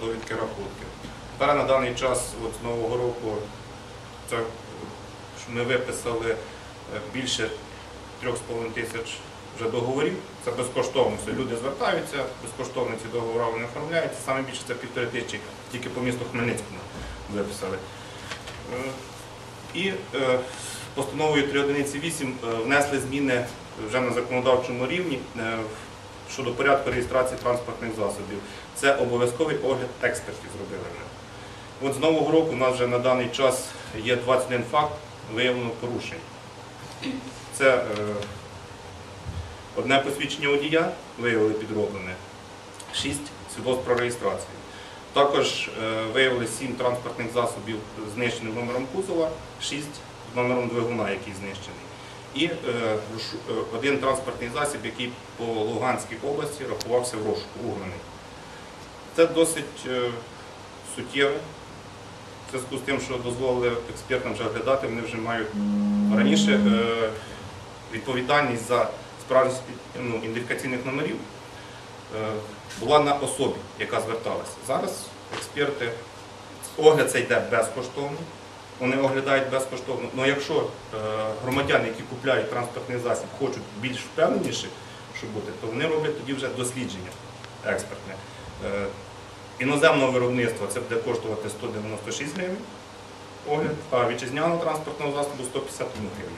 довідки рахунки. Тепер на даний час, от з Нового року, це, ми виписали е, більше 3,5 тисяч вже договорів. Це безкоштовно. Люди звертаються, безкоштовно ці договори вони оформляються. Саме більше це півтори тисячі тільки по місту Хмельницькому виписали. Е, І е, постановою 3.1.8 е, внесли зміни вже на законодавчому рівні щодо порядку реєстрації транспортних засобів. Це обов'язковий огляд експертів зробили ми. От з нового року у нас вже на даний час є 21 факт виявлено порушень. Це е, одне посвідчення водія виявили підроблене, 6 свідоцтв про реєстрацію. Також е, виявили 7 транспортних засобів з знищеним номером кузова, 6 з номером двигуна, який знищений. І е, е, один транспортний засіб, який по Луганській області рахувався в розшуку, угнаний. Це досить е, суттєве. В зв'язку з тим, що дозволили експертам вже оглядати, вони вже мають раніше відповідальність за справжність ну, ідентифікаційних номерів була на особі, яка зверталася. Зараз експерти, огляд це йде безкоштовно, вони оглядають безкоштовно. Але якщо е, громадяни, які купляють транспортний засіб, хочуть більш впевненіше, щоб бути, то вони роблять тоді вже дослідження експертне. Е, Іноземного виробництва це буде коштувати 196 гривень огляд, а вітчизняного транспортного засобу 151 гривень.